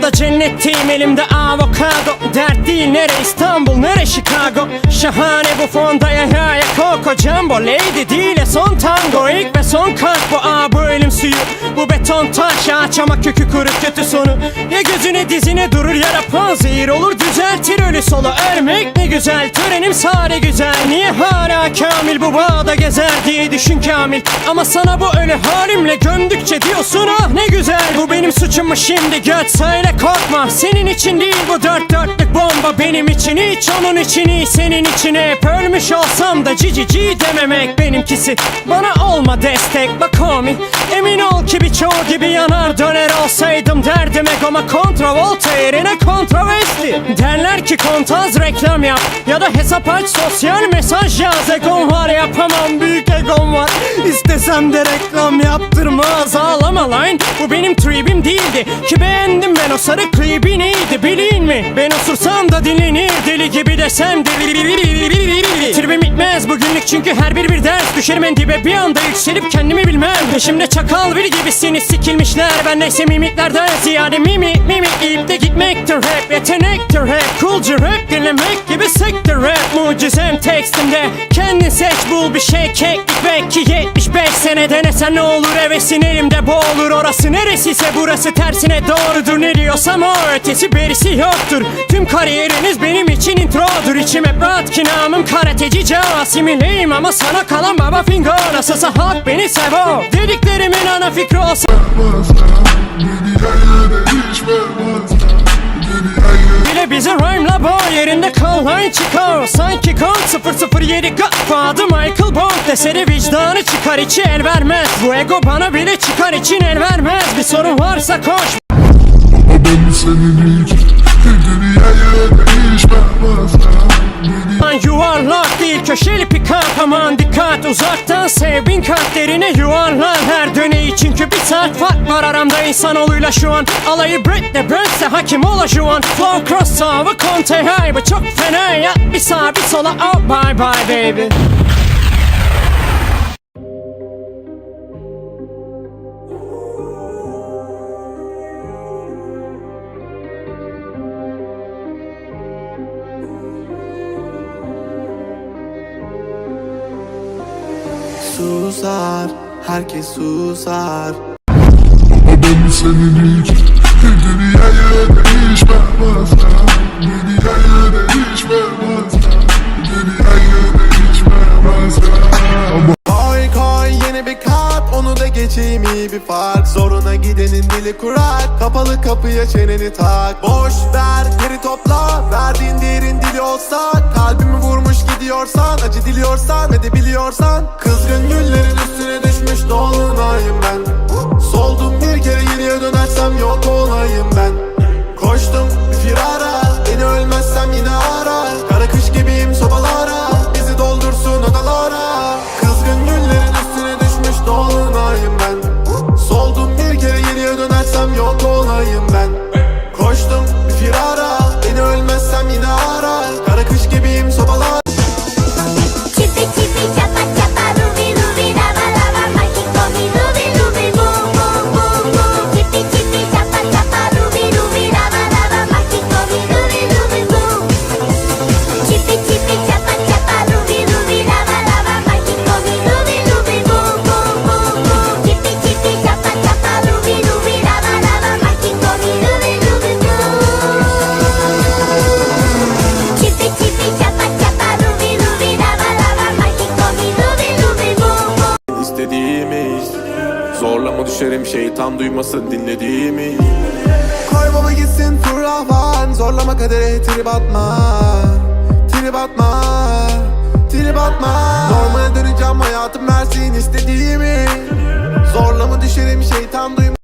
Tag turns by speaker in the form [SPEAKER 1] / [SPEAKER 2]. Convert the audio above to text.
[SPEAKER 1] Anda cennetteyim elimde avokado. Dert değil nere? İstanbul nere? Chicago. Şahane bu fonda ya ya ya. Coco Jumbo Lady değil ya son tango. İlk ve son kalp bu. Aa bu elim suyu. Bu beton taş ağaç ama kökü kuru kötü sonu. Ya gözüne dizine durur ya da panzehir olur ölü solu ölmek ne güzel Törenim sade güzel. Niye hala kamil bu bağda gezer diye düşün kamil? Ama sana bu ölü halimle gömdükçe diyorsun ah ne güzel Bu benim suçum mu şimdi. Göt söyle korkma Senin için değil bu dört dörtlük bomba Benim için hiç onun için iyi Senin için hep. Ölmüş olsam da cici ci dememek benimkisi. Bana olma destek bak homie. Emin ol ki birçoğu gibi yanar döner olsaydım derdim egoma. Kontravolta yerine kontravesti Derler ki kontaz reklam yap. Ya da hesap aç sosyal mesaj yaz. Egom var yapamam büyük egom var. İstesem de reklam yaptırmaz. Ağlama lan. Bu benim tribim değildi. Ki beğendim ben o sarı klibi neydi bilin mi? Ben osursam da dinlenir deli gibi desem deli Tribim bitmez bugünlük çünkü her bir bir ders Düşerim en dibe bir anda yükselip kendimi bilmem Peşimde çakal bir gibisiniz sikilmişler Ben neyse mimiklerden ziyade mimi mimi İyip de gitmektir hep yetenektir hep Coolcu rap dinlemek gibi sektir rap Mucizem tekstimde kendin seç bul bir şey keklik belki 75 sene denesen ne olur hevesin elimde boğulur Orası neresiyse burası tersine doğrudur Ne diyorsam o ötesi berisi yoktur Tüm kariyeriniz benim için introdur. İçim hep rahat ki namım karateci Casimileyim ama sana kalan baba fingo Nasılsa halk beni sevo. Dediklerimin ana fikri olsa Bile bizi rhyme'la boy. Yerinde kal line çıkar. Sanki kont 007 Godfather Michael Bond Eseri vicdanı çıkar. İçi el vermez. Bu ego bana bile çıkar. İçin el vermez. Bir sorun varsa koş.
[SPEAKER 2] Ben senin için
[SPEAKER 1] yuvarlak değil köşeli pikap aman dikkat uzaktan sev bin kalplerine yuvarlan her döneyi çünkü bir saat fark var aramda insanoğluyla şu an. Alayı Britney Burnse hakim ola şu an flow cross sava Conte high bu çok fena. Ya bir sağa bir sola oh bye bye baby
[SPEAKER 3] susar Herkes susar.
[SPEAKER 2] Ben senin için dünyayı değişmez Dünyayı değişmez Dünyayı değişmez
[SPEAKER 3] Koy koy yeni bir kart Onu da geçeyim iyi bir fark. Zoruna gidenin dili kurak Kapalı kapıya çeneni tak. Boş ver geri topla Verdiğin değerin dili olsa Kalbimi vurmuş gidiyorsan Acı diliyorsan ve de biliyorsan. Kızgın güllerin üstüne düşmüş dolunayım ben. Soldum bir kere geriye dönersem yok olayım ben. Koştum firara Beni ölmezsem yine ara Kara kış gibiyim sobalara Şeytan duymasın dinlediğimi. Baba gitsin fırlavan Zorlama kadere trip atma. Trip atma. Trip atma. Normale döneceğim hayatım versin istediğimi. Zorlama düşerim şeytan duyma